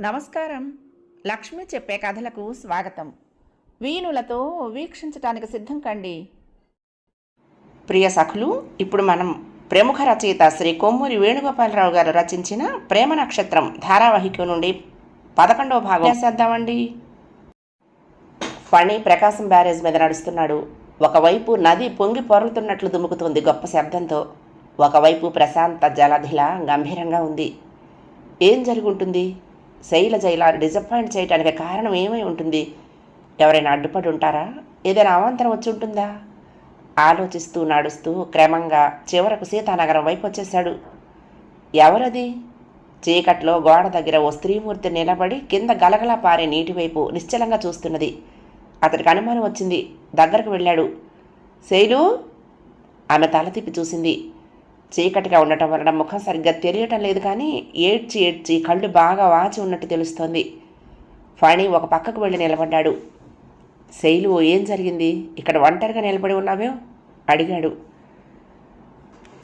నమస్కారం. లక్ష్మి చెప్పే కథలకు స్వాగతం. వీణులతో వీక్షించటానికి సిద్ధం కండి. ప్రియ సఖులు ఇప్పుడు మనం ప్రముఖ రచయిత శ్రీ కొమ్మూరి వేణుగోపాలరావు గారు రచించిన ప్రేమ నక్షత్రం ధారావాహిక నుండి పదకొండవ భాగం చేద్దామండి. ఫణి ప్రకాశం బ్యారేజ్ మీద నడుస్తున్నాడు. ఒకవైపు నది పొంగి పొరలుతున్నట్లు దుముకుతుంది గొప్ప శబ్దంతో. ఒకవైపు ప్రశాంత జలధిలా గంభీరంగా ఉంది. ఏం జరుగుంటుంది? శైలజ ఇలా డిసప్పాయింట్ చేయడానికి కారణం ఏమై ఉంటుంది? ఎవరైనా అడ్డుపడి ఉంటారా? ఏదైనా అవాంతరం వచ్చి ఉంటుందా? ఆలోచిస్తూ నడుస్తూ క్రమంగా చివరకు సీతానగరం వైపు వచ్చేశాడు. ఎవరది? చీకట్లో గోడ దగ్గర ఓ స్త్రీమూర్తి నిలబడి కింద గలగలా పారే నీటి వైపు నిశ్చలంగా చూస్తున్నది. అతడికి అనుమానం వచ్చింది. దగ్గరకు వెళ్ళాడు. శైలు? ఆమె తల తిప్పి చూసింది. చీకటిగా ఉండటం వలన ముఖం సరిగ్గా తెలియటం లేదు కానీ ఏడ్చి ఏడ్చి కళ్ళు బాగా వాచి ఉన్నట్టు తెలుస్తోంది. ఫణి ఒక పక్కకు వెళ్ళి నిలబడ్డాడు. శైలు ఏం జరిగింది? ఇక్కడ ఒంటరిగా నిలబడి ఉన్నావే? అడిగాడు.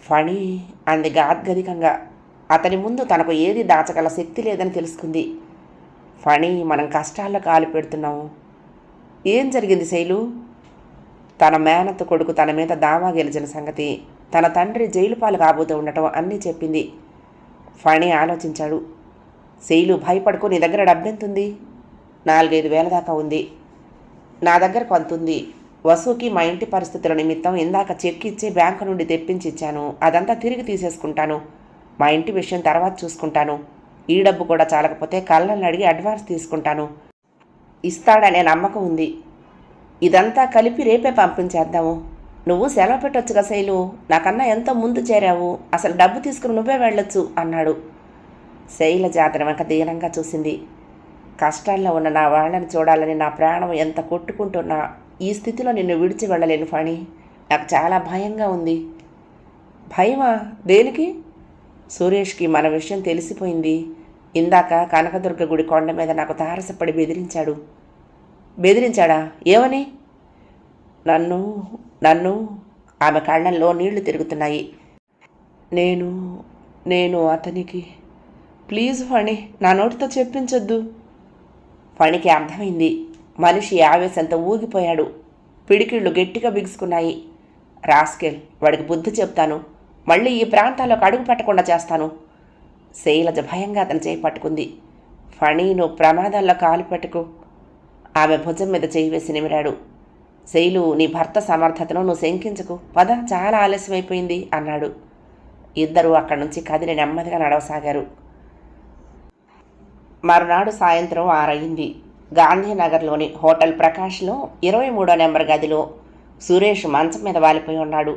ఫణి అంది గాద్గదికంగా. అతని ముందు తనకు ఏది దాచగల శక్తి లేదని తెలుసుకుంది. ఫణి మనం కష్టాల్లో కాలు పెడుతున్నాము ఏం జరిగింది శైలు? తన మేనత్త కొడుకు తన మీద దావా గెలిచిన సంగతి. తన తండ్రి జైలు పాలు కాబోతూ ఉండటం అన్నీ చెప్పింది. ఫణి ఆలోచించాడు. శైలు భయపడుకు నీ దగ్గర డబ్బెంతుంది? నాలుగైదు వేల దాకా ఉంది. నా దగ్గర కొంత ఉంది వసూకి మా ఇంటి పరిస్థితుల నిమిత్తం ఇందాక చెక్ ఇచ్చి బ్యాంకు నుండి తెప్పించి ఇచ్చాను. అదంతా తిరిగి తీసేసుకుంటాను. మా ఇంటి విషయం తర్వాత చూసుకుంటాను. ఈ డబ్బు కూడా చాలకపోతే కళ్ళని అడిగి అడ్వాన్స్ తీసుకుంటాను. ఇస్తాడనే నమ్మకం ఉంది. ఇదంతా కలిపి రేపే పంపించేద్దాము. నువ్వు సెలవు పెట్టొచ్చుగా శైలు నాకన్నా ఎంతో ముందు చేరావు? అసలు డబ్బు తీసుకుని నువ్వే వెళ్ళొచ్చు అన్నాడు. శైల జాతర వెనక దీనంగా చూసింది. కష్టాల్లో ఉన్న నా వాళ్ళని చూడాలని నా ప్రాణం ఎంత కొట్టుకుంటున్నా ఈ స్థితిలో నిన్ను విడిచి వెళ్ళలేను ఫణి. నాకు చాలా భయంగా ఉంది. భయమా? దేనికి? సురేష్కి మన విషయం తెలిసిపోయింది. ఇందాక కనకదుర్గ గుడి కొండ మీద నాకు తారసపడి బెదిరించాడు. బెదిరించాడా? ఏమని? నన్ను నన్ను ఆమె కళ్ళల్లో నీళ్ళు తిరుగుతున్నాయి. నేను నేను అతనికి ప్లీజ్ ఫణి నా నోటితో చెప్పించొద్దు. ఫణికి అర్థమైంది. మనిషి ఆవేశంతో ఊగిపోయాడు. పిడికిళ్ళు గట్టిగా బిగుసుకున్నాయి. రాస్కెల్ వాడికి బుద్ధి చెప్తాను. మళ్ళీ ఈ ప్రాంతాల్లోకి అడుగు పెట్టకుండా చేస్తాను. శైలజ భయంగా అతను చేయి పట్టుకుంది. ఫణి నువ్వు ప్రమాదాల్లో కాలు పెట్టుకు. ఆమె భుజం మీద చేయి వేసి నిమిరాడు. శైలు నీ భర్త సమర్థతను నువ్వు శంకించకు. పద చాలా ఆలస్యమైపోయింది అన్నాడు. ఇద్దరూ అక్కడి నుంచి కదిలి నెమ్మదిగా నడవసాగారు. మరునాడు సాయంత్రం ఆరయింది. గాంధీనగర్లోని హోటల్ ప్రకాష్లో ఇరవై మూడో నెంబర్ గదిలో సురేష్ మంచం మీద వాలిపోయి ఉన్నాడు.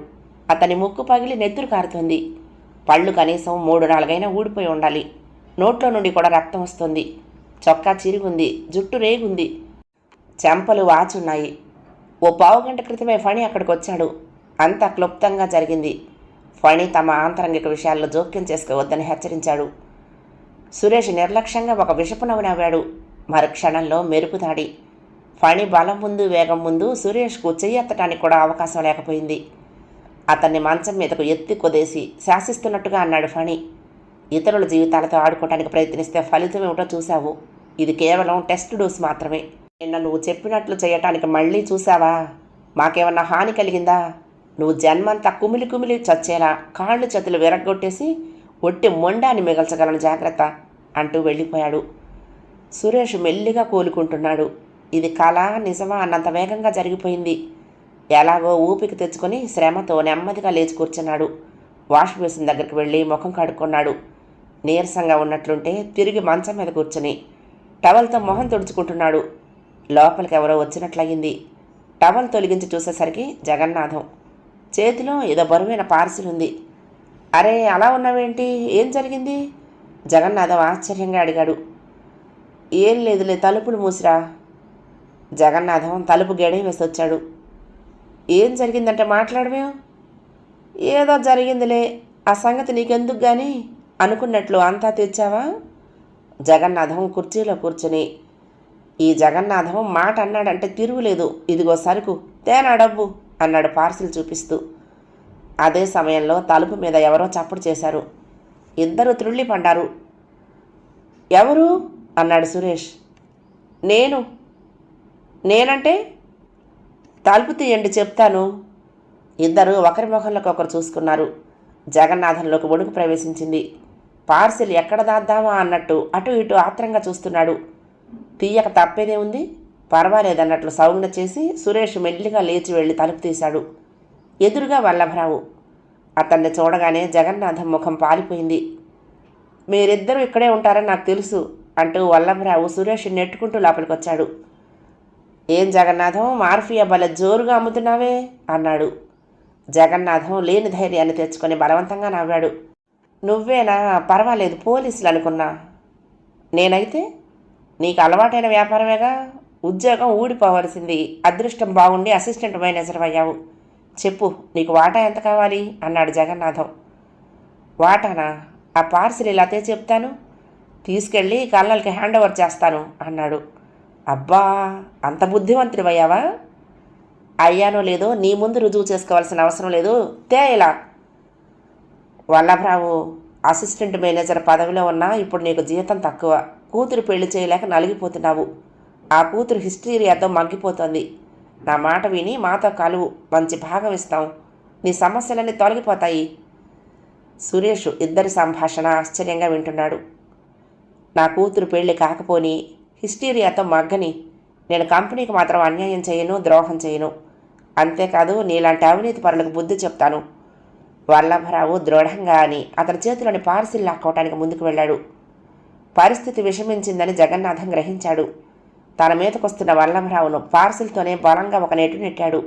అతని ముక్కు పగిలి నెత్తురు కారుతుంది. పళ్ళు కనీసం మూడు నాలుగైనా ఊడిపోయి ఉండాలి. నోట్లో నుండి కూడా రక్తం వస్తుంది. చొక్కా చిరిగుంది జుట్టు రేగుంది. చెంపలు వాచున్నాయి. ఓ పావుగంట క్రితమే ఫణి అక్కడికి వచ్చాడు. అంత క్లుప్తంగా జరిగింది. ఫణి తమ ఆంతరంగిక విషయాల్లో జోక్యం చేసుకోవద్దని హెచ్చరించాడు. సురేష్ నిర్లక్ష్యంగా ఒక విషపు నవ్వు నవ్వాడు. మరుక్షణంలో మెరుపు దాడి ఫణి బలం ముందు వేగం ముందు సురేష్కు చెయ్యెత్తటానికి కూడా అవకాశం లేకపోయింది. అతన్ని మంచం మీదకు ఎత్తి కొదేసి శాసిస్తున్నట్టుగా అన్నాడు ఫణి. ఇతరుల జీవితాలతో ఆడుకోవటానికి ప్రయత్నిస్తే ఫలితం ఏమిటో చూశావు. ఇది కేవలం టెస్ట్ డోస్ మాత్రమే. నిన్న నువ్వు చెప్పినట్లు చేయటానికి మళ్ళీ చూసావా మాకేమన్నా హాని కలిగిందా? నువ్వు జన్మంతా కుమిలి కుమిలి చచ్చేలా కాళ్ళు చేతులు విరగ్గొట్టేసి ఒట్టి మొండాన్ని మిగల్చగలను జాగ్రత్త అంటూ వెళ్ళిపోయాడు. సురేష్ మెల్లిగా కోలుకుంటున్నాడు. ఇది కళ నిజమా అన్నంత వేగంగా జరిగిపోయింది. ఎలాగో ఊపికి తెచ్చుకొని శ్రమతో నెమ్మదిగా లేచి కూర్చున్నాడు. వాష్ బేసిన్ దగ్గరికి వెళ్ళి ముఖం కడుక్కున్నాడు. నీరసంగా ఉన్నట్లుంటే తిరిగి మంచం మీద కూర్చుని టవల్తో మొహం తుడుచుకుంటున్నాడు. లోపలికి ఎవరో వచ్చినట్లయింది. టవల్ తొలగించి చూసేసరికి జగన్నాథం చేతిలో ఏదో బరువైన పార్సిల్ ఉంది. అరే అలా ఉన్నావేంటి? ఏం జరిగింది? జగన్నాథం ఆశ్చర్యంగా అడిగాడు. ఏం లేదులే తలుపులు మూసిరా. జగన్నాథం తలుపు గెడ వేసి వచ్చాడు ఏం జరిగిందంటే మాట్లాడమే? ఏదో జరిగిందిలే ఆ సంగతి నీకెందుకు కానీ అనుకున్నట్లు అంతా తెచ్చావా జగన్నాథం కుర్చీలో కూర్చుని ఈ జగన్నాథం మాట అన్నాడంటే తిరుగులేదు. ఇదిగో సరుకు తేనా డబ్బు అన్నాడు పార్సిల్ చూపిస్తూ. అదే సమయంలో తలుపు మీద ఎవరో చప్పుడు చేశారు. ఇద్దరు త్రుళ్ళి పడ్డారు ఎవరు? అన్నాడు సురేష్. నేను. నేనంటే? తలుపు తీయండి చెప్తాను. ఇద్దరు ఒకరి ముఖంలోకి ఒకరు చూసుకున్నారు. జగన్నాథంలోకి ఒడుగు ప్రవేశించింది. పార్సిల్ ఎక్కడ దాద్దామా అన్నట్టు అటు ఇటు ఆత్రంగా చూస్తున్నాడు. తీయక తప్పేదే ఉంది. పర్వాలేదన్నట్లు సౌండ్ చేసి సురేష్ మెల్లిగా లేచి వెళ్ళి తలుపు తీశాడు. ఎదురుగా వల్లభరావు. అతన్ని చూడగానే జగన్నాథం ముఖం పాలిపోయింది. మీరిద్దరూ ఇక్కడే ఉంటారని నాకు తెలుసు అంటూ వల్లభరావు సురేష్ నెట్టుకుంటూ లోపలికొచ్చాడు. ఏం జగన్నాథం మార్ఫియా బల జోరుగా అమ్ముతున్నావే అన్నాడు. జగన్నాథం లేని ధైర్యాన్ని తెచ్చుకొని బలవంతంగా నవ్వాడు. నువ్వేనా? పర్వాలేదు పోలీసులు అనుకున్నా. నేనైతే నీకు అలవాటైన వ్యాపారమేగా? ఉద్యోగం ఊడిపోవలసింది. అదృష్టం బాగుండి అసిస్టెంట్ మేనేజర్ అయ్యావు. చెప్పు నీకు వాటా ఎంత కావాలి? అన్నాడు జగన్నాథం. వాటానా? ఆ పార్సిల్ ఇలాతే చెప్తాను. తీసుకెళ్ళి కళ్ళకి హ్యాండ్ ఓవర్ చేస్తాను అన్నాడు. అబ్బా అంత బుద్ధిమంతుడివయ్యావా? అయ్యానో లేదో నీ ముందు రుజువు చేసుకోవాల్సిన అవసరం లేదు. తే ఇలా. వల్లభరావు అసిస్టెంట్ మేనేజర్ పదవిలో ఉన్నా ఇప్పుడు నీకు జీతం తక్కువ. కూతురు పెళ్ళి చేయలేక నలిగిపోతున్నావు. ఆ కూతురు హిస్టీరియాతో మగ్గిపోతుంది. నా మాట విని మాతో కలువు. మంచి భాగం ఇస్తాం. నీ సమస్యలన్నీ తొలగిపోతాయి. సురేష్ ఇద్దరి సంభాషణ ఆశ్చర్యంగా వింటున్నాడు. నా కూతురు పెళ్ళి కాకపోని హిస్టీరియాతో మగ్గని నేను కంపెనీకి మాత్రం అన్యాయం చేయను ద్రోహం చేయను. అంతేకాదు నీలాంటి అవినీతి పరులకు బుద్ధి చెప్తాను. వల్లభరావు దృఢంగా అని అతని చేతిలోని పార్సిల్ లాక్కోవటానికి ముందుకు వెళ్ళాడు. పరిస్థితి విషమించిందని జగన్నాథం గ్రహించాడు. తన మీదకొస్తున్న వల్లభరావును పార్సిల్తోనే బలంగా ఒక నెట్టు నెట్టాడు.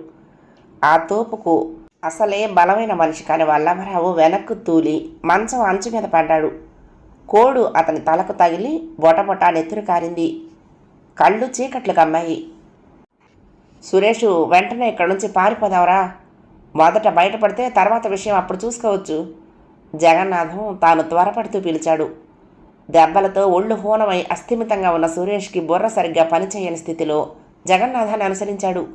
ఆ తోపుకు అసలే బలమైన మనిషి కాని వల్లభరావు వెనక్కు తూలి మంచం అంచు మీద పడ్డాడు. కోడు అతని తలకు తగిలి బొటబొట నెత్తురు కారింది. కళ్ళు చీకట్లు కమ్మాయి. సురేషు వెంటనే ఇక్కడి నుంచి పారిపోదావరా మొదట బయటపడితే తర్వాత విషయం అప్పుడు చూసుకోవచ్చు. జగన్నాథం తాను త్వరపడుతూ పిలిచాడు. దెబ్బలతో ఒళ్ళు హూనమై అస్థిమితంగా ఉన్న సురేష్కి బుర్ర సరిగ్గా పనిచేయని స్థితిలో జగన్నాథాన్ని అనుసరించాడు.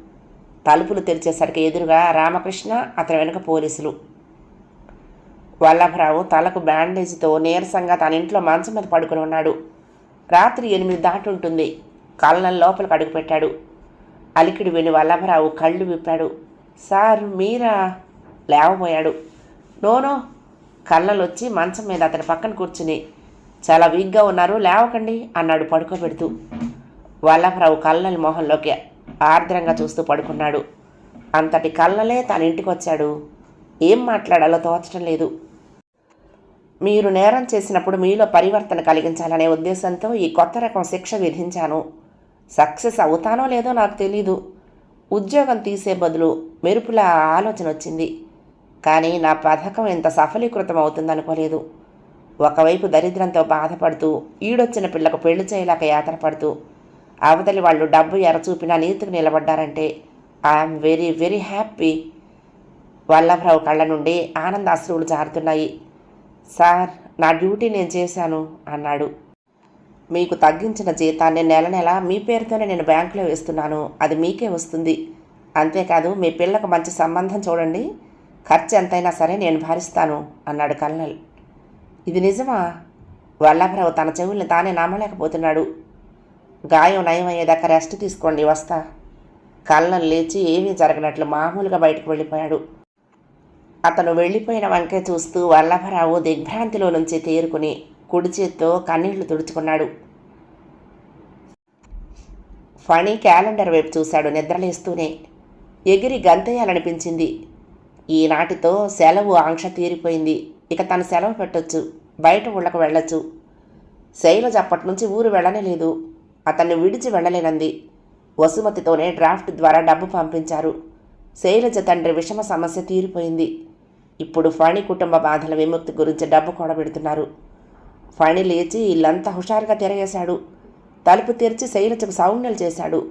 తలుపులు తెరిచేసరికి ఎదురుగా రామకృష్ణ అతని వెనుక పోలీసులు. వల్లభరావు తలకు బ్యాండేజ్తో నీరసంగా తన ఇంట్లో మంచం మీద పడుకుని ఉన్నాడు. రాత్రి ఎనిమిది దాటుంటుంది కళ్ళం లోపలికి అడుగుపెట్టాడు అలికిడి విని వల్లభరావు కళ్ళు విప్పాడు. సార్ మీరా? లేవబోయాడు. నోనో కళ్ళలొచ్చి మంచం మీద అతని పక్కన కూర్చుని చాలా వీక్గా ఉన్నారు లేవకండి అన్నాడు పడుకోబెడుతూ. వల్లభరావు కళ్ళని మొహంలోకి ఆర్ద్రంగా చూస్తూ పడుకున్నాడు. అంతటి కళ్ళలే తన ఇంటికి వచ్చాడు ఏం మాట్లాడాలో తోచడం లేదు. మీరు నేరం చేసినప్పుడు మీలో పరివర్తన కలిగించాలనే ఉద్దేశంతో ఈ కొత్త రకం శిక్ష విధించాను. సక్సెస్ అవుతానో లేదో నాకు తెలీదు. ఉద్యోగం తీసే బదులు మెరుపుల ఆలోచన వచ్చింది. కానీ నా పథకం ఎంత సఫలీకృతం అవుతుందనుకోలేదు. ఒకవైపు దరిద్రంతో బాధపడుతూ ఈడొచ్చిన పిల్లకు పెళ్ళి చేయలేక యాత్రపడుతూ అవతలి వాళ్ళు డబ్బు ఎరచూపినా నీతికి నిలబడ్డారంటే I'm very very happy. Vallabharao కళ్ళ నుండి ఆనంద అశ్రువులు జారుతున్నాయి. సార్ నా డ్యూటీ నేను చేశాను అన్నాడు. మీకు తగ్గించిన జీతాన్ని నెల నెల మీ పేరుతోనే నేను బ్యాంకులో వేస్తున్నాను అది మీకే వస్తుంది. అంతేకాదు మీ పిల్లకు మంచి సంబంధం చూడండి. ఖర్చు ఎంతైనా సరే నేను భరిస్తాను అన్నాడు కల్నల్. ఇది నిజమా? వల్లభరావు తన చెవుల్ని తానే నమ్మలేకపోతున్నాడు గాయం నయం అయ్యేదాకా రెస్ట్ తీసుకోండి వస్తా. కళ్ళను లేచి ఏమీ జరగనట్లు మామూలుగా బయటకు వెళ్ళిపోయాడు. అతను వెళ్ళిపోయిన వంకే చూస్తూ వల్లభరావు దిగ్భ్రాంతిలో నుంచి తేరుకుని కుడి చేత్తో కన్నీళ్ళు తుడుచుకున్నాడు. ఫణి క్యాలెండర్ వైపు చూశాడు నిద్రలేస్తూనే. ఎగిరి గంతేయాలనిపించింది. ఈనాటితో సెలవు ఆంక్ష తీరిపోయింది. ఇక తను సెలవు పెట్టొచ్చు బయట ఊళ్ళకు వెళ్ళొచ్చు. శైలజ అప్పటి నుంచి ఊరు వెళ్ళనే లేదు. అతన్ని విడిచి వెళ్ళలేనంది. వసుమతితోనే డ్రాఫ్ట్ ద్వారా డబ్బు పంపించారు. శైలజ తండ్రి విషమ సమస్య తీరిపోయింది. ఇప్పుడు ఫణి కుటుంబ బాధల విముక్తి గురించి డబ్బు కూడబెడుతున్నారు. ఫణి లేచి ఇల్లంతా హుషారుగా తిరగేశాడు. తలుపు తెరిచి శైలజకు సౌజ్ఞలు చేశాడు.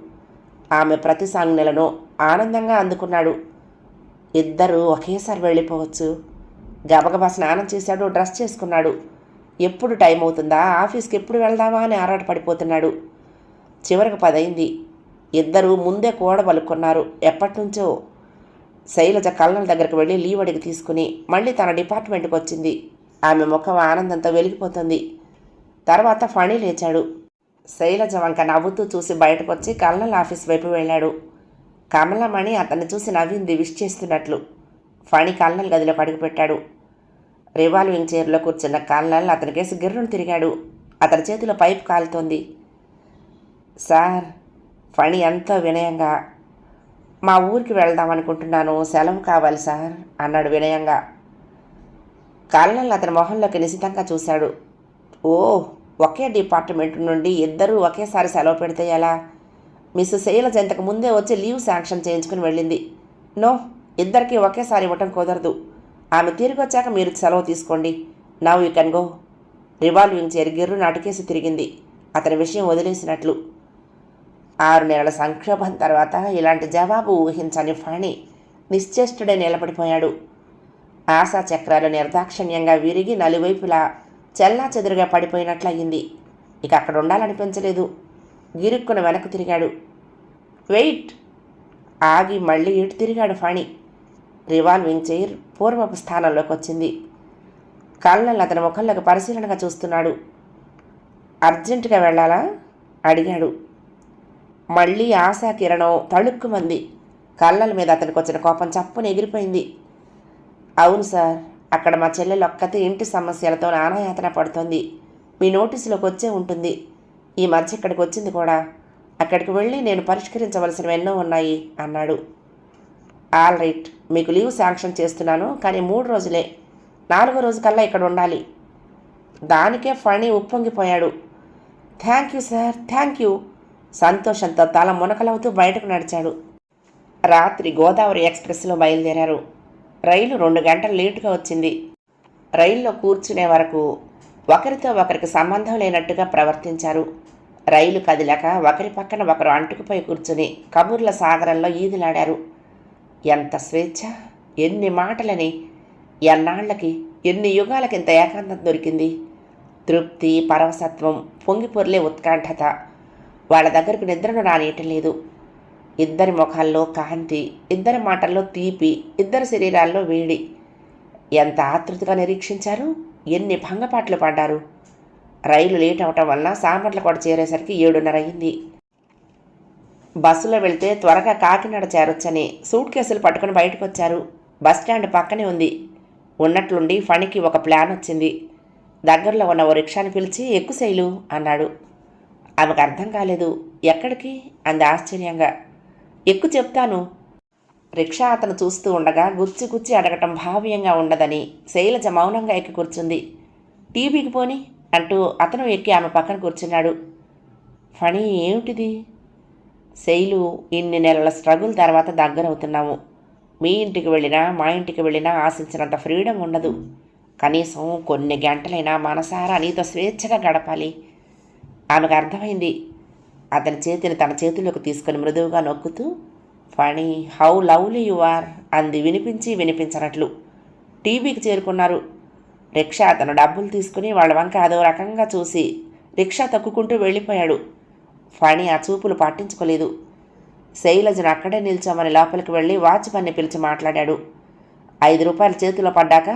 ఆమె ప్రతి సంజ్ఞలను ఆనందంగా అందుకున్నాడు. ఇద్దరూ ఒకేసారి వెళ్ళిపోవచ్చు. గబగబా స్నానం చేశాడు డ్రెస్ చేసుకున్నాడు. ఎప్పుడు టైం అవుతుందా? ఆఫీస్కి ఎప్పుడు వెళ్దామా అని ఆరాటపడిపోతున్నాడు చివరికి పదైంది. ఇద్దరూ ముందే కూడ పలుకున్నారు ఎప్పటినుంచో శైలజ కళ్ళల దగ్గరికి వెళ్ళి లీవ్ అడిగి తీసుకుని మళ్ళీ తన డిపార్ట్మెంట్కి వచ్చింది. ఆమె ముఖం ఆనందంతో వెలిగిపోతుంది. తర్వాత ఫణి లేచాడు. శైలజ వంక నవ్వుతూ చూసి బయటకు వచ్చి కల్నల్ ఆఫీస్ వైపు వెళ్ళాడు. కమలమణి అతన్ని చూసి నవ్వింది విష్ చేస్తున్నట్లు. ఫణి కాల్నల్ గదిలోకి అడుగుపెట్టాడు రివాల్వింగ్ చైర్లో కూర్చున్న కల్నల్ అతని కేసు గిర్రును తిరిగాడు. అతని చేతిలో పైపు కాలుతోంది. సార్ ఫణి ఎంతో వినయంగా మా ఊరికి వెళ్దాం అనుకుంటున్నాను సెలవు కావాలి సార్ అన్నాడు వినయంగా. కాలనల్ అతని మొహంలోకి నిశితంగా చూశాడు. ఓ ఒకే డిపార్ట్మెంట్ నుండి ఇద్దరూ ఒకేసారి సెలవు పెడితే ఎలా? మిస్ శైలజ ఇంతకు ముందే వచ్చి లీవ్ శాంక్షన్ చేయించుకుని వెళ్ళింది. నో ఇద్దరికీ ఒకేసారి ఇవ్వటం కుదరదు. ఆమె తిరిగొచ్చాక మీరు సెలవు తీసుకోండి. Now you can go revolving చేరి గిర్రు నాటుకేసి తిరిగింది. అతని విషయం వదిలేసినట్లు. ఆరు నెలల సంక్షోభం తర్వాత ఇలాంటి జవాబు ఊహించని ఫణి నిశ్చేష్టుడే నిలబడిపోయాడు. ఆశా చక్రాలు నిర్దాక్షిణ్యంగా విరిగి నలువైపులా చెల్లా చెదురుగా పడిపోయినట్లయింది. ఇక అక్కడ ఉండాలనిపించలేదు. గిరుక్కున వెనక్కు తిరిగాడు. వెయిట్ ఆగి మళ్ళీ ఇటు తిరిగాడు ఫణి. రివాల్వింగ్ చైర్ పూర్వపు స్థానంలోకి వచ్చింది. కళ్ళను అతని ముఖంలోకి పరిశీలనగా చూస్తున్నాడు. అర్జెంటుగా వెళ్ళాలా? అడిగాడు. మళ్ళీ ఆశా కిరణం తళుక్కుమంది. కళ్ళల మీద అతనికి వచ్చిన కోపం చప్పున ఎగిరిపోయింది. అవును సార్ అక్కడ మా చెల్లెలు ఒక్కతే ఇంటి సమస్యలతో నానాయాతన పడుతోంది. మీ నోటీసులోకి వచ్చే ఉంటుంది. ఈ మధ్య ఇక్కడికి వచ్చింది కూడా. అక్కడికి వెళ్ళి నేను పరిష్కరించవలసినవి ఎన్నో ఉన్నాయి అన్నాడు. All right. మీకు లీవ్ శాంక్షన్ చేస్తున్నాను కానీ మూడు రోజులే. నాలుగో రోజు కల్లా ఇక్కడ ఉండాలి. దానికే Phani ఉప్పొంగిపోయాడు. Thank you sir thank you. సంతోషంతో తల మునకలవుతూ బయటకు నడిచాడు. రాత్రి గోదావరి ఎక్స్ప్రెస్లో బయలుదేరారు. రైలు రెండు గంటలు లేటుగా వచ్చింది. రైల్లో కూర్చునే వరకు ఒకరితో ఒకరికి సంబంధం లేనట్టుగా ప్రవర్తించారు. రైలు కదిలాక ఒకరి పక్కన ఒకరు అంటుకుపోయి కూర్చుని కబుర్ల సాగరంలో ఈదులాడారు. ఎంత స్వేచ్ఛ ఎన్ని మాటలని ఎన్నాళ్ళకి ఎన్ని యుగాలకి ఇంత ఏకాంతం దొరికింది. తృప్తి పరవసత్వం పొంగిపొర్లే ఉత్కంఠత. వాళ్ళ దగ్గరకు నిద్రను రానియటం లేదు. ఇద్దరి ముఖాల్లో కాంతి ఇద్దరి మాటల్లో తీపి ఇద్దరి శరీరాల్లో వేడి. ఎంత ఆతృతగా నిరీక్షించారు ఎన్ని భంగపాట్లు పడ్డారు రైలు లేట్ అవటం వల్ల సామర్లకోట చేరేసరికి ఏడున్నర అయింది బస్సులో వెళ్తే త్వరగా కాకినాడ చేరొచ్చని సూట్ కేసులు పట్టుకుని బయటకు వచ్చారు బస్ స్టాండ్ పక్కనే ఉంది. ఉన్నట్లుండి ఫణికి ఒక ప్లాన్ వచ్చింది. దగ్గరలో ఉన్న ఓ రిక్షాని పిలిచి ఎక్కు శైలు అన్నాడు. ఆమెకు అర్థం కాలేదు. ఎక్కడికి? అంది ఆశ్చర్యంగా. ఎక్కు చెప్తాను. రిక్షా అతను చూస్తూ ఉండగా గుచ్చి గుచ్చి అడగటం భావ్యంగా ఉండదని శైలజ మౌనంగా ఎక్కి కూర్చుంది. టీవీకి పోని అంటూ అతను ఎక్కి ఆమె పక్కన కూర్చున్నాడు. ఫణి ఏమిటిది? శైలు ఇన్ని నెలల స్ట్రగుల్ తర్వాత దగ్గరవుతున్నాము. మీ ఇంటికి వెళ్ళినా మా ఇంటికి వెళ్ళినా ఆశించినంత ఫ్రీడమ్ ఉండదు. కనీసం కొన్ని గంటలైనా మనసారా నీతో స్వేచ్ఛగా గడపాలి. ఆమెకు అర్థమైంది. అతని చేతిని తన చేతిలోకి తీసుకొని మృదువుగా నొక్కుతూ Phani how lovely you are? అంది వినిపించి వినిపించనట్లు. టీవీకి చేరుకున్నారు. రిక్షా అతను డబ్బులు తీసుకుని వాళ్ళ వంక అదో రకంగా చూసి రిక్షా తక్కుకుంటూ వెళ్ళిపోయాడు. ఫణి ఆ చూపులు పట్టించుకోలేదు. శైలజను అక్కడే నిల్చోమని లోపలికి వెళ్ళి వాచ్మెన్ని పిలిచి మాట్లాడాడు. ఐదు రూపాయలు చేతిలో పడ్డాక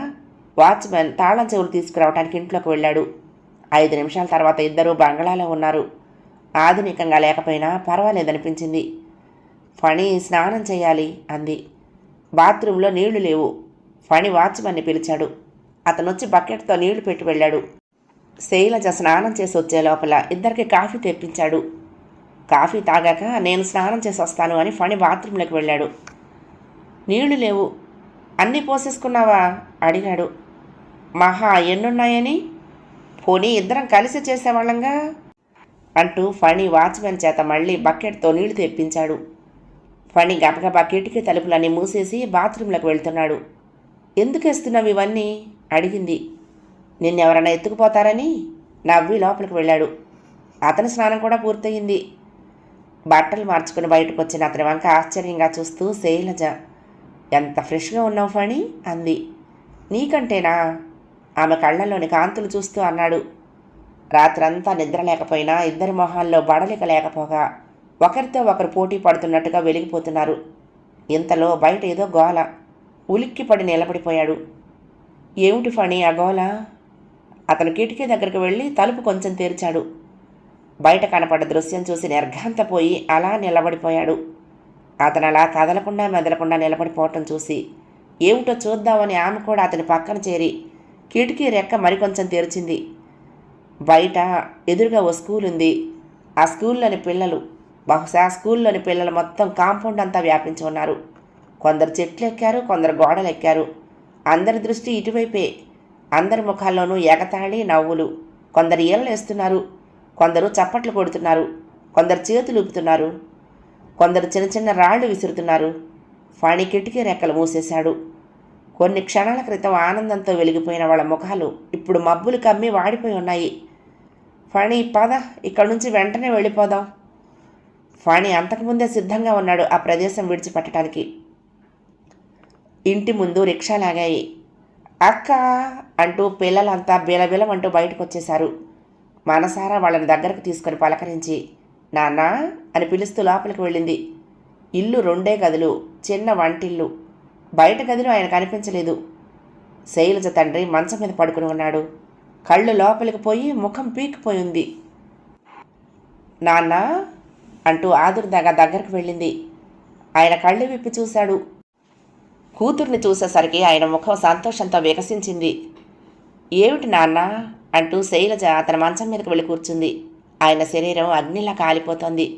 వాచ్మెన్ తాళం చెవులు తీసుకురావడానికి ఇంట్లోకి వెళ్ళాడు. ఐదు నిమిషాల తర్వాత ఇద్దరూ బంగళాలో ఉన్నారు. ఆధునికంగా లేకపోయినా పర్వాలేదనిపించింది. ఫణి స్నానం చేయాలి అంది. బాత్రూంలో నీళ్ళు లేవు. ఫణి వాచ్మెన్ని పిలిచాడు. అతనొచ్చి బకెట్తో నీళ్ళు పెట్టి వెళ్ళాడు. శైలజ స్నానం చేసి వచ్చే లోపల ఇద్దరికి కాఫీ తెప్పించాడు. కాఫీ తాగాక నేను స్నానం చేసి వస్తాను అని ఫణి బాత్రూంలోకి వెళ్ళాడు. నీళ్ళు లేవు. అన్నీ పోసేసుకున్నావా? అడిగాడు. మహా ఎన్నున్నాయని? పోనీ ఇద్దరం కలిసి చేసేవాళ్ళంగా? అంటూ ఫణి వాచ్మెన్ చేత మళ్ళీ బకెట్తో నీళ్ళు తెప్పించాడు. ఫణి గబగబా కిటికీ తలుపులన్నీ మూసేసి బాత్రూంలోకి వెళ్తున్నాడు. ఎందుకు వేస్తున్నావు ఇవన్నీ? అడిగింది. నిన్నెవరైనా ఎత్తుకుపోతారని? నవ్వి లోపలికి వెళ్ళాడు. అతని స్నానం కూడా పూర్తయింది. బట్టలు మార్చుకుని బయటకు వచ్చిన అతని వంక ఆశ్చర్యంగా చూస్తూ శైలజ ఎంత ఫ్రెష్గా ఉన్నావు ఫణి? అంది. నీకంటేనా? ఆమె కళ్ళల్లోని కాంతులు చూస్తూ అన్నాడు. రాత్రంతా నిద్ర లేకపోయినా ఇద్దరి మొహాల్లో బడలిక లేకపోగా ఒకరితో ఒకరు పోటీ పడుతున్నట్టుగా వెలిగిపోతున్నారు. ఇంతలో బయట ఏదో గోల ఉలిక్కిపడి నిలబడిపోయాడు. ఏమిటి ఫణి ఆ గోల? అతను కిటికీ దగ్గరికి వెళ్ళి తలుపు కొంచెం తెరిచాడు. బయట కనపడ్డ దృశ్యం చూసి నిర్ఘాంతపోయి అలా నిలబడిపోయాడు. అతను అలా కదలకుండా మెదలకుండా నిలబడిపోవటం చూసి ఏమిటో చూద్దామని ఆమె కూడా అతని పక్కన చేరి కిటికీ రెక్క మరికొంచెం తెరిచింది. బయట ఎదురుగా ఓ స్కూల్ ఉంది. ఆ స్కూల్లోని పిల్లలు బహుశా స్కూల్లోని పిల్లలు మొత్తం కాంపౌండ్ అంతా వ్యాపించి ఉన్నారు. కొందరు చెట్లు ఎక్కారు కొందరు గోడలు ఎక్కారు అందరి దృష్టి ఇటువైపే. అందరి ముఖాల్లోనూ ఎగతాళి నవ్వులు. కొందరు ఈలలు వేస్తున్నారు కొందరు చప్పట్లు కొడుతున్నారు కొందరు చేతులు ఊపుతున్నారు కొందరు చిన్న చిన్న రాళ్ళు విసురుతున్నారు. ఫణి కిటికీ రెక్కలు మూసేశాడు. కొన్ని క్షణాల క్రితం ఆనందంతో వెలిగిపోయిన వాళ్ళ ముఖాలు ఇప్పుడు మబ్బులు కమ్మి వాడిపోయి ఉన్నాయి. ఫణి పద ఇక్కడి నుంచి వెంటనే వెళ్ళిపోదాం. ఫణి అంతకుముందే సిద్ధంగా ఉన్నాడు ఆ ప్రదేశం విడిచిపెట్టడానికి ఇంటి ముందు రిక్షా లాగాయి. అక్క అంటూ పిల్లలంతా బిలబిలమంటూ బయటకు వచ్చేశారు మనసారా వాళ్ళని దగ్గరకు తీసుకొని పలకరించి నాన్న అని పిలుస్తూ లోపలికి వెళ్ళింది. ఇల్లు రెండే గదులు చిన్న వంటిల్లు. బయట గదిలో ఆయన కనిపించలేదు. శైలజ తండ్రి మంచం మీద పడుకుని ఉన్నాడు. కళ్ళు లోపలికి పోయి ముఖం పీకిపోయి ఉంది. నాన్న అంటూ ఆదుర్దాగా దగ్గరకు వెళ్ళింది. ఆయన కళ్ళు విప్పి చూశాడు. కూతుర్ని చూసేసరికి ఆయన ముఖం సంతోషంతో వికసించింది. ఏమిటి నాన్న? అంటూ శైలజ అతని మంచం మీదకు వెళ్ళి కూర్చుంది. ఆయన శరీరం అగ్నిలా కాలిపోతోంది.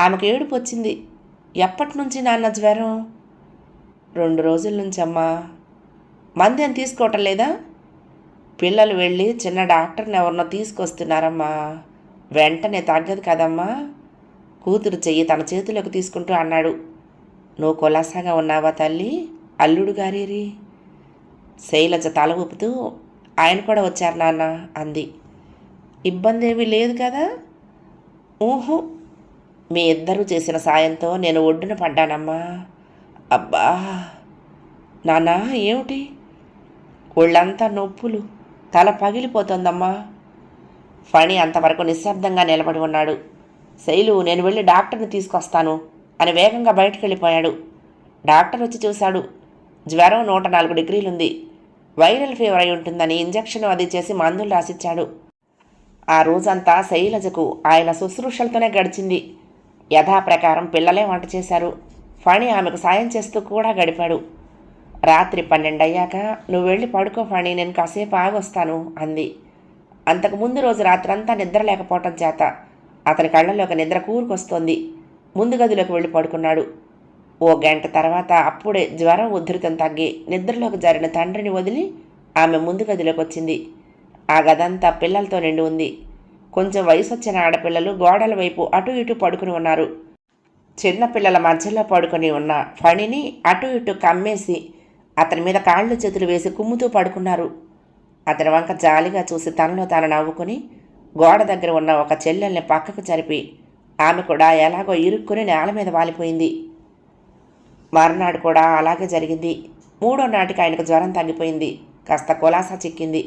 ఆమెకు ఏడుపు వచ్చింది. ఎప్పటి నుంచి నాన్న జ్వరం? రెండు రోజుల నుంచి అమ్మా మందేం తీసుకోవటం లేదా? పిల్లలు వెళ్ళి చిన్న డాక్టర్ని ఎవరినో తీసుకొస్తున్నారమ్మా. వెంటనే తగ్గదు కదమ్మా. కూతురు చెయ్యి తన చేతిలోకి తీసుకుంటూ అన్నాడు. నువ్వు కులాసాగా ఉన్నావా తల్లి? అల్లుడు గారేరి? శైలజ తల ఊపుతూ ఆయన కూడా వచ్చారు నాన్న అంది. ఇబ్బంది ఏమీ లేదు కదా? ఊహు. మీ ఇద్దరూ చేసిన సాయంతో నేను ఒడ్డున పడ్డానమ్మా. అబ్బా! నానా ఏమిటి? ఒళ్ళంతా నొప్పులు. తల పగిలిపోతుందమ్మా. ఫణి అంతవరకు నిశ్శబ్దంగా నిలబడి ఉన్నాడు. శైలు నేను వెళ్ళి డాక్టర్ని తీసుకొస్తాను అని వేగంగా బయటకు వెళ్ళిపోయాడు డాక్టర్ వచ్చి చూశాడు. జ్వరం నూట నాలుగు డిగ్రీలుంది. వైరల్ ఫీవర్ అయి ఉంటుందని ఇంజెక్షన్ అది చేసి మందులు రాసిచ్చాడు. ఆ రోజంతా శైలజకు ఆయన శుశ్రూషలతోనే గడిచింది. యథాప్రకారం పిల్లలే వంట చేశారు. ఫణి ఆమెకు సాయం చేస్తూ కూడా గడిపాడు. రాత్రి పన్నెండయ్యాక నువ్వు వెళ్ళి పడుకో ఫణి నేను కాసేపు ఆగొస్తాను అంది. అంతకు ముందు రోజు రాత్రంతా నిద్ర లేకపోవటం చేత అతని కళ్ళలోకి నిద్ర కూరుకొస్తోంది. ముందు గదిలోకి వెళ్ళి పడుకున్నాడు. ఓ గంట తర్వాత అప్పుడే జ్వరం ఉధృతం తగ్గి నిద్రలోకి జారిన తండ్రిని వదిలి ఆమె ముందు గదిలోకి వచ్చింది. ఆ గదంతా పిల్లలతో నిండి ఉంది. కొంచెం వయసు వచ్చిన ఆడపిల్లలు గోడల వైపు అటు ఇటు పడుకుని ఉన్నారు. చిన్న పిల్లల మధ్యలో పడుకొని ఉన్న ఫణిని అటు ఇటు కమ్మేసి అతని మీద కాళ్ళు చేతులు వేసి కుమ్ముతూ పడుకున్నారు. అతని వంక జాలిగా చూసి తనలో తాను నవ్వుకుని గోడ దగ్గర ఉన్న ఒక చెల్లెల్ని పక్కకు జరిపి ఆమె కూడా ఎలాగో ఇరుక్కుని నేల మీద వాలిపోయింది. మరునాడు కూడా అలాగే జరిగింది. మూడో నాటికి ఆయనకు జ్వరం తగ్గిపోయింది. కాస్త కులాసా చిక్కింది.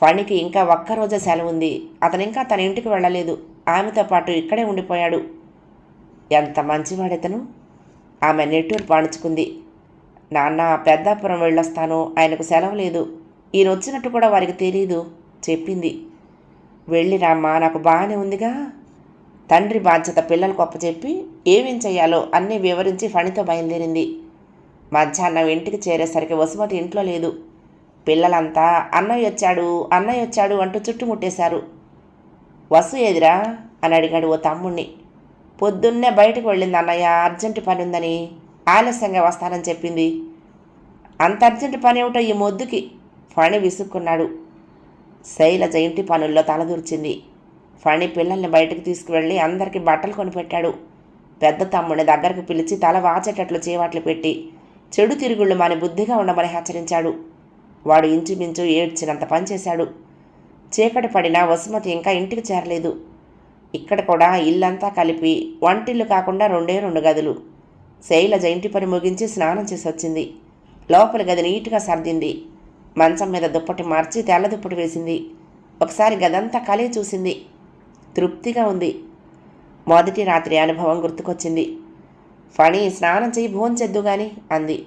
ఫణికి ఇంకా ఒక్కరోజే సెలవు ఉంది అతను ఇంకా తన ఇంటికి వెళ్ళలేదు. ఆమెతో పాటు ఇక్కడే ఉండిపోయాడు. ఎంత మంచివాడితను. ఆమె నెట్టూరు పాణుచుకుంది నాన్న పెద్దాపురం వెళ్ళొస్తాను. ఆయనకు సెలవు లేదు ఈయన వచ్చినట్టు కూడా వారికి తెలియదు చెప్పింది. వెళ్ళిరామ్మా నాకు బాగానే ఉందిగా. తండ్రి బాధ్యత పిల్లలకు అప్పచెప్పి ఏమేం చేయాలో అన్నీ వివరించి ఫణితో బయలుదేరింది. మధ్యాహ్నం ఇంటికి చేరేసరికి వసుమతి ఇంట్లో లేదు. పిల్లలంతా అన్నయ్య వచ్చాడు అన్నయ్య వచ్చాడు అంటూ చుట్టుముట్టేశారు. వసు ఏదిరా? అని అడిగాడు ఓ తమ్ముణ్ణి. పొద్దున్నే బయటకు వెళ్ళింది అన్నయ్య అర్జెంటు పని ఉందని ఆలస్యంగా వస్తానని చెప్పింది. అంత అర్జెంటు పని ఏమిటో ఈ మొద్దుకి? ఫణి విసుక్కున్నాడు. శైలజ ఇంటి పనుల్లో తలదూర్చింది. ఫణి పిల్లల్ని బయటకు తీసుకువెళ్ళి అందరికీ బట్టలు కొనిపెట్టాడు. పెద్ద తమ్ముడిని దగ్గరకు పిలిచి తల వాచేటట్లు చేవాట్లు పెట్టి చెడు తిరుగుళ్ళు మాని బుద్ధిగా ఉండమని హెచ్చరించాడు. వాడు ఇంచుమించు ఏడ్చినంత పనిచేశాడు చీకటి పడినా వసుమతి ఇంకా ఇంటికి చేరలేదు. ఇక్కడ కూడా ఇల్లంతా కలిపి వంటిల్లు కాకుండా రెండే రెండు గదులు. శైలజ ఇంటి పని ముగించి స్నానం చేసి వచ్చింది. లోపల గది నీట్గా సర్దింది. మంచం మీద దుప్పటి మార్చి తెల్ల దుప్పటి వేసింది. ఒకసారి గదంతా కలిగి చూసింది. తృప్తిగా ఉంది. మొదటి రాత్రి అనుభవం గుర్తుకొచ్చింది. ఫణి స్నానం చేయి భోంచెద్దు గాని అంది.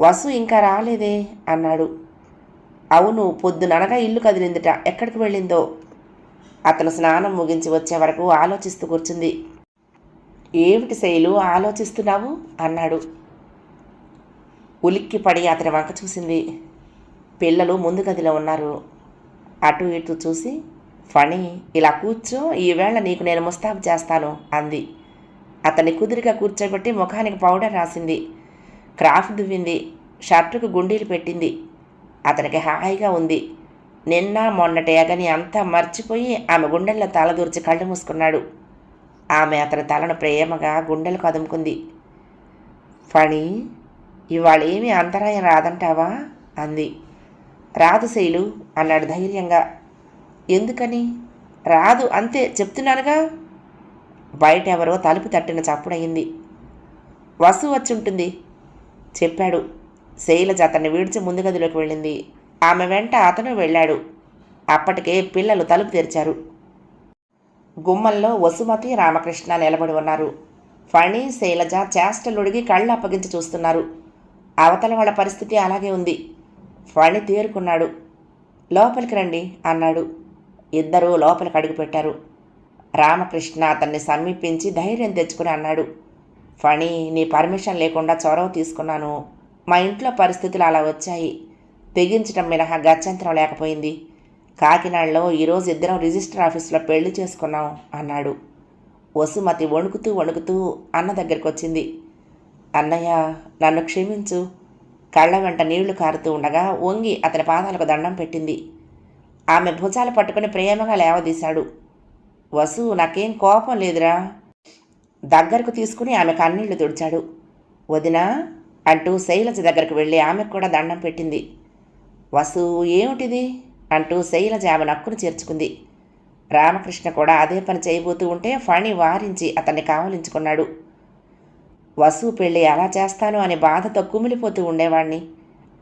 వసు ఇంకా రాలేదే అన్నాడు. అవును పొద్దుననగా ఇల్లు కదిలిందిట. ఎక్కడికి వెళ్ళిందో? అతను స్నానం ముగించి వచ్చే వరకు ఆలోచిస్తూ కూర్చుంది. ఏమిటి శైలు ఆలోచిస్తున్నావు? అన్నాడు. ఉలిక్కి పడి అతని వంక చూసింది. పిల్లలు ముందు గదిలో ఉన్నారు. అటు ఇటు చూసి ఫణి ఇలా కూర్చో ఈవేళ నీకు నేను ముస్తాబు చేస్తాను అంది. అతన్ని కుదిరిగా కూర్చోబెట్టి ముఖానికి పౌడర్ రాసింది. క్రాఫ్ దువ్వింది. షర్టుకు గుండీలు పెట్టింది. అతనికి హాయిగా ఉంది. నిన్న మొన్నటి ఎగని అంతా మర్చిపోయి ఆమె గుండెల్లో తలదూర్చి కళ్ళు మూసుకున్నాడు. ఆమె అతని తలను ప్రేమగా గుండెలకు అదుముకుంది. ఫణి ఇవాళ ఏమీ అంతరాయం రాదంటావా? అంది. రాదు శైలు అన్నాడు ధైర్యంగా. ఎందుకని? రాదు అంతే చెప్తున్నానుగా. బయట ఎవరో తలుపు తట్టిన చప్పుడయింది. వసు వచ్చుంటుంది. చెప్పాడు. శైలజ అతన్ని విడిచి ముందు గదిలోకి వెళ్ళింది. ఆమె వెంట అతను వెళ్ళాడు. అప్పటికే పిల్లలు తలుపు తెరిచారు. గుమ్మంలో వసుమతి రామకృష్ణ నిలబడి ఉన్నారు. ఫణి శైలజ చేష్టలుడిగి కళ్ళు అప్పగించి చూస్తున్నారు. అవతల వాళ్ళ పరిస్థితి అలాగే ఉంది. ఫణి తేరుకున్నాడు. లోపలికి రండి అన్నాడు. ఇద్దరూ లోపలికి అడుగుపెట్టారు రామకృష్ణ అతన్ని సమీపించి ధైర్యం తెచ్చుకుని అన్నాడు. ఫణి నీ పర్మిషన్ లేకుండా చొరవ తీసుకున్నాను. మా ఇంట్లో పరిస్థితులు అలా వచ్చాయి. తెగించడం మినహా గత్యంతరం లేకపోయింది. కాకినాడలో ఈరోజు ఇద్దరం రిజిస్టర్ ఆఫీస్లో పెళ్ళి చేసుకున్నాం అన్నాడు. వసుమతి వణుకుతూ వణుకుతూ అన్న దగ్గరికి వచ్చింది అన్నయ్య నన్ను క్షమించు. కళ్ళ వెంట నీళ్ళు కారుతూ ఉండగా వంగి అతని పాదాలకు దండం పెట్టింది. ఆమె భుజాలు పట్టుకుని ప్రేమగా లేవదీశాడు. వసు నాకేం కోపం లేదురా. దగ్గరకు తీసుకుని ఆమె కన్నీళ్ళు తుడిచాడు. వదినా అంటూ శైలజ దగ్గరకు వెళ్ళి ఆమెకు కూడా దండం పెట్టింది. వసు ఏమిటిది? అంటూ శైలజ ఆమె నక్కును చేర్చుకుంది. రామకృష్ణ కూడా అదే పని చేయబోతూ ఉంటే ఫణి వారించి అతన్ని కావలించుకున్నాడు. వసు పెళ్ళి ఎలా చేస్తాను అనే బాధతో కుమిలిపోతూ ఉండేవాణ్ణి.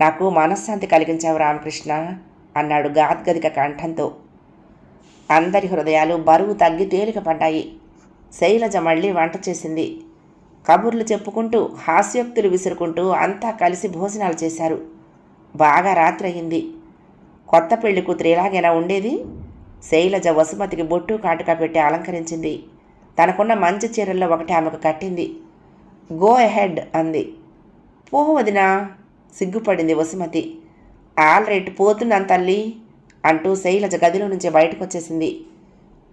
నాకు మనశ్శాంతి కలిగించావు రామకృష్ణ. అన్నాడు గాద్గదిక కంఠంతో. అందరి హృదయాలు బరువు తగ్గి తేలికపడ్డాయి. శైలజ మళ్ళీ వంట చేసింది. కబుర్లు చెప్పుకుంటూ హాస్యోక్తులు విసురుకుంటూ అంతా కలిసి భోజనాలు చేశారు. బాగా రాత్రి అయింది కొత్త పెళ్ళి కూతురు ఎలాగైనా ఉండేది? శైలజ వసుమతికి బొట్టు కాటుక పెట్టి అలంకరించింది. తనకున్న మంచి చీరల్లో ఒకటి ఆమెకు కట్టింది. గో ఎహెడ్ అంది. పో వదినా సిగ్గుపడింది వసుమతి. ఆల్ రైట్ పోతున్నాను తల్లి అంటూ శైలజ గదిలో నుంచి బయటకు వచ్చేసింది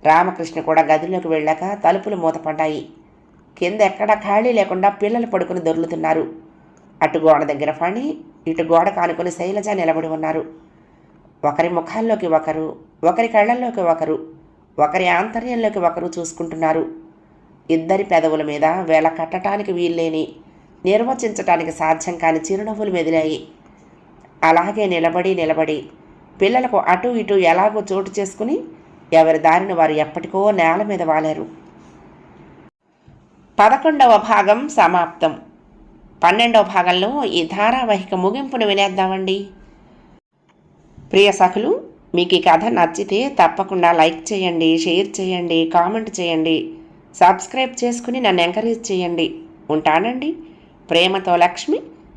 రామకృష్ణ కూడా గదిలోకి వెళ్ళాక తలుపులు మూతపడ్డాయి. కింద ఎక్కడా ఖాళీ లేకుండా పిల్లలు పడుకుని దొర్లుతున్నారు. అటు గోడ దగ్గర ఫణి ఇటు గోడ కానుకొని శైలజ నిలబడి ఉన్నారు. ఒకరి ముఖాల్లోకి ఒకరు ఒకరి కళ్ళల్లోకి ఒకరు ఒకరి ఆంతర్యంలోకి ఒకరు చూసుకుంటున్నారు. ఇద్దరి పెదవుల మీద వేళ కట్టడానికి వీల్లేని నిర్వచించటానికి సాధ్యం కాని చిరునవ్వులు మెదిలాయి. అలాగే నిలబడి నిలబడి పిల్లలకు అటు ఇటు ఎలాగో చోటు చేసుకుని ఎవరి దారిని వారు ఎప్పటికో నేల మీద వాలారు. పదకొండవ భాగం సమాప్తం. పన్నెండవ భాగంలో ఈ ధారావాహిక ముగింపును వినేద్దామండి. ప్రియ సఖులు మీకు ఈ కథ నచ్చితే తప్పకుండా లైక్ చేయండి షేర్ చేయండి కామెంట్ చేయండి సబ్స్క్రైబ్ చేసుకుని నన్ను ఎంకరేజ్ చేయండి. ఉంటానండి. ప్రేమతో లక్ష్మి.